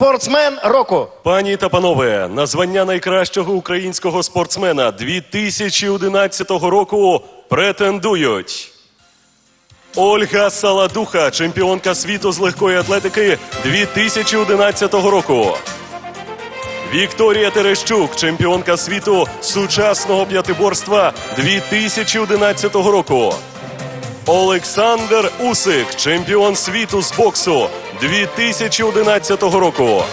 Спортсмен року. Пані та панове, на звання найкращого українського спортсмена 2011 року претендують Ольга Саладуха, чемпіонка світу з легкої атлетики 2011 року. Вікторія Терещук, чемпіонка світу сучасного п'ятиборства 2011 року. Олександр Усик, чемпіон світу з боксу 2011 року.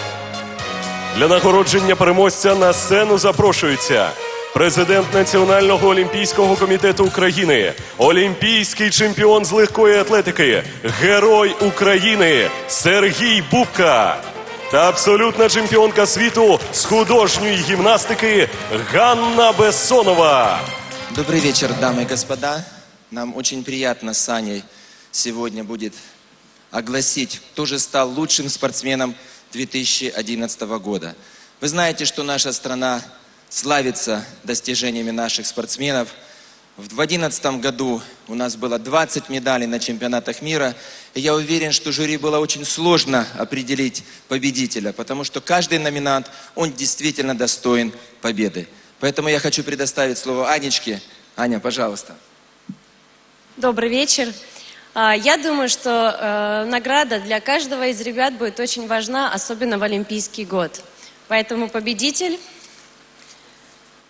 Для нагородження переможця на сцену запрошується президент Національного олімпійського комітету України, олімпійський чемпіон з легкої атлетики, герой України Сергій Бубка та абсолютна чемпіонка світу з художньої гімнастики Ганна Бессонова. Добрый вечер, дамы и господа. Нам очень приятно с Саней сегодня будет огласить, кто же стал лучшим спортсменом 2011 года. Вы знаете, что наша страна славится достижениями наших спортсменов. В 2011 году у нас было 20 медалей на чемпионатах мира. И я уверен, что жюри было очень сложно определить победителя, потому что каждый номинант, он действительно достоин победы. Поэтому я хочу предоставить слово Анечке. Аня, пожалуйста. Добрый вечер. А, Я думаю, что э, награда для каждого из ребят будет очень важна, особенно в Олимпийский год. Поэтому победитель,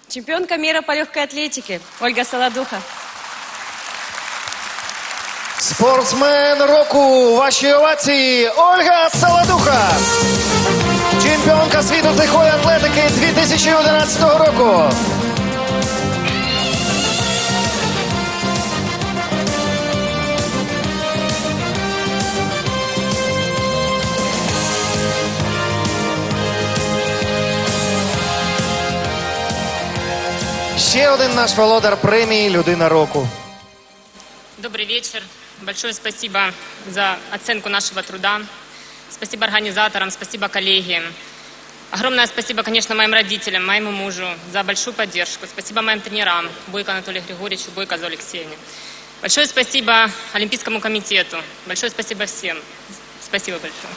чемпионка мира по легкой атлетике Ольга Солодуха. Спортсмен року. Ваші овації. Ольга Саладуха. Чемпіонка світу з легкої атлетики 2011 року. Ще один наш володар премії Людина року. Добрый вечер. Большое спасибо за оценку нашего труда. Спасибо организаторам, спасибо коллеги. Огромное спасибо, конечно, моим родителям, моему мужу за большую поддержку. Спасибо моим тренерам, Бойко Анатолию Григорьевичу, Бойко Зое Алексеевне. Большое спасибо Олимпийскому комитету. Большое спасибо всем. Спасибо большое.